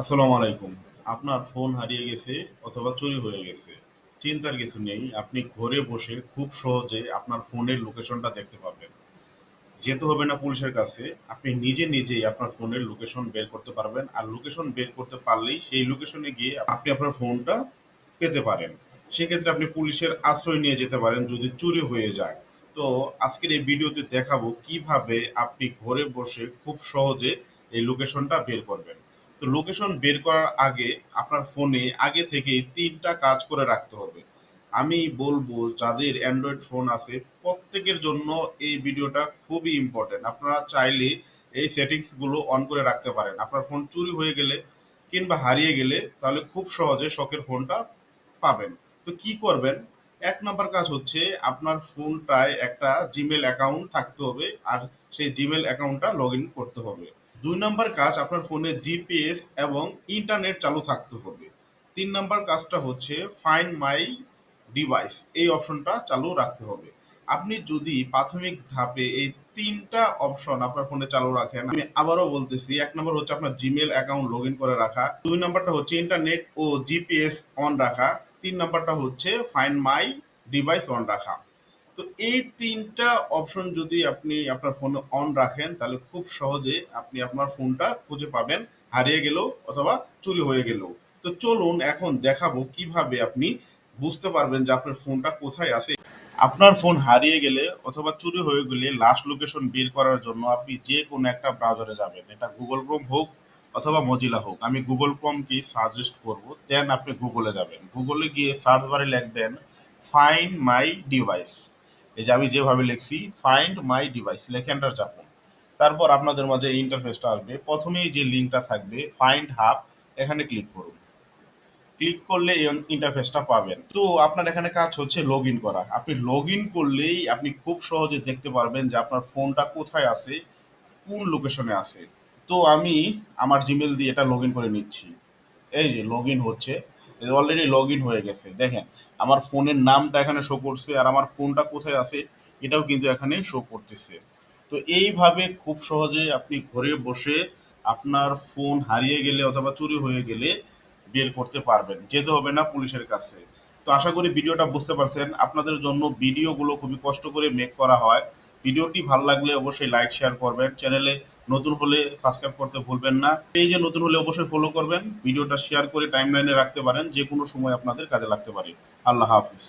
আসসালামু আলাইকুম। আপনার ফোন হারিয়ে গেছে অথবা চুরি হয়ে গেছে। চিন্তার কিছু নেই, আপনি ঘরে বসে খুব সহজে আপনার ফোনের লোকেশনটা দেখতে পাবেন যেতে হবে না পুলিশের কাছে, আপনি নিজে নিজেই আপনার ফোনের লোকেশন বের করতে পারবেন আর লোকেশন বের করতে পারলেই সেই লোকেশনে গিয়ে আপনি আপনার ফোনটা পেতে পারেন। সেক্ষেত্রে আপনি পুলিশের আশ্রয় নিয়ে যেতে পারেন যদি চুরি হয়ে যায়। তো আজকের এই ভিডিওতে দেখাবো কীভাবে আপনি ঘরে বসে খুব সহজে এই লোকেশনটা বের করবেন। তো লোকেশন বের করার আগে আপনার ফোনে আগে থেকে তিনটা কাজ করে রাখতে হবে। আমি বলব, যাদের অ্যান্ড্রয়েড ফোন আছে, প্রত্যেকের জন্য এই ভিডিওটা খুবই ইম্পর্টেন্ট আপনারা চাইলে এই সেটিংসগুলো অন করে রাখতে পারেন। আপনার ফোন চুরি হয়ে গেলে কিংবা হারিয়ে গেলে তাহলে খুব সহজে শখের ফোনটা পাবেন। তো কি করবেন? এক নাম্বার কাজ হচ্ছে আপনার ফোনটায় একটা জিমেল অ্যাকাউন্ট থাকতে হবে আর সেই জিমেল অ্যাকাউন্টটা লগ করতে হবে। দুই নাম্বার কাজ আপনার ফোনে জিপিএস এবং ইন্টারনেট চালু থাকতে হবে। তিন নাম্বার কাজটা হচ্ছে ফাইন মাই ডিভাইস এই অপশনটা চালু রাখতে হবে। আপনি যদি প্রাথমিক ধাপে এই তিনটা অপশন আপনার ফোনে চালু রাখেন, আমি আবারও বলতেছি, এক নম্বর হচ্ছে আপনার জিমেল অ্যাকাউন্ট লগ করে রাখা, দুই নাম্বারটা হচ্ছে ইন্টারনেট ও জিপিএস অন রাখা, তিন নাম্বারটা হচ্ছে ফাইন মাই ডিভাইস অন রাখা। তো এই তিনটা অপশন যদি আপনি আপনার ফোনে অন রাখেন, তাহলে খুব সহজে আপনি আপনার ফোনটা খুঁজে পাবেন হারিয়ে গেলেও অথবা চুরি হয়ে গেলেও। তো চলুন এখন দেখাবো কীভাবে আপনি বুঝতে পারবেন যে আপনার ফোনটা কোথায় আছে। আপনার ফোন হারিয়ে গেলে অথবা চুরি হয়ে গেলে লাস্ট লোকেশন বের করার জন্য আপনি যে কোনো একটা ব্রাউজারে যাবেন। এটা গুগল ক্রোম হোক অথবা মজিলা হোক। আমি গুগল ক্রোমকে সাজেস্ট করব দেন আপনি গুগলে যাবেন। গুগলে গিয়ে সার্চ বারে লিখবেন ফাইন্ড মাই ডিভাইস এই যে আমি যেভাবে লিখছি ফাইন্ড মাই ডিভাইস লেখে এন্টার চাপুন। তারপর আপনাদের মাঝে এই ইন্টারফেসটা আসবে। প্রথমেই যে লিঙ্কটা থাকবে ফাইন্ড হাব এখানে ক্লিক করুন। ক্লিক করলে ইন্টারফেসটা পাবেন। তো আপনার এখানে কাজ হচ্ছে লগ ইন করা। আপনি লগ ইন করলেই আপনি খুব সহজে দেখতে পারবেন যে আপনার ফোনটা কোথায় আছে, কোন লোকেশনে আছে। তো আমি আমার জিমেল দিয়ে এটা লগ ইন করে নিচ্ছি। এই যে লগ ইন হচ্ছে। অলরেডি লগ ইন হয়ে গেছে। দেখেন, আমার ফোনের নামটা এখানে শো করছে আর আমার ফোনটা কোথায় আছে এটাও কিন্তু এখানে শো করতেছে। তো এইভাবে খুব সহজে আপনি ঘরে বসে আপনার ফোন হারিয়ে গেলে অথবা চুরি হয়ে গেলে বের করতে পারবেন, যেতে হবে না পুলিশের কাছে। তো আশা করি ভিডিওটা বুঝতে পারছেন। আপনাদের জন্য ভিডিওগুলো খুবই কষ্ট করে মেক করা হয়। ভিডিওটি ভালো লাগলে অবশ্যই লাইক শেয়ার করবেন। চ্যানেলে নতুন হলে সাবস্ক্রাইব করতে ভুলবেন না। এই যে নতুন হলে অবশ্যই ফলো করবেন। ভিডিওটা শেয়ার করে টাইম লাইনে রাখতে পারেন। যে কোনো সময় আপনাদের কাজে লাগতে পারে। আল্লাহ হাফিজ।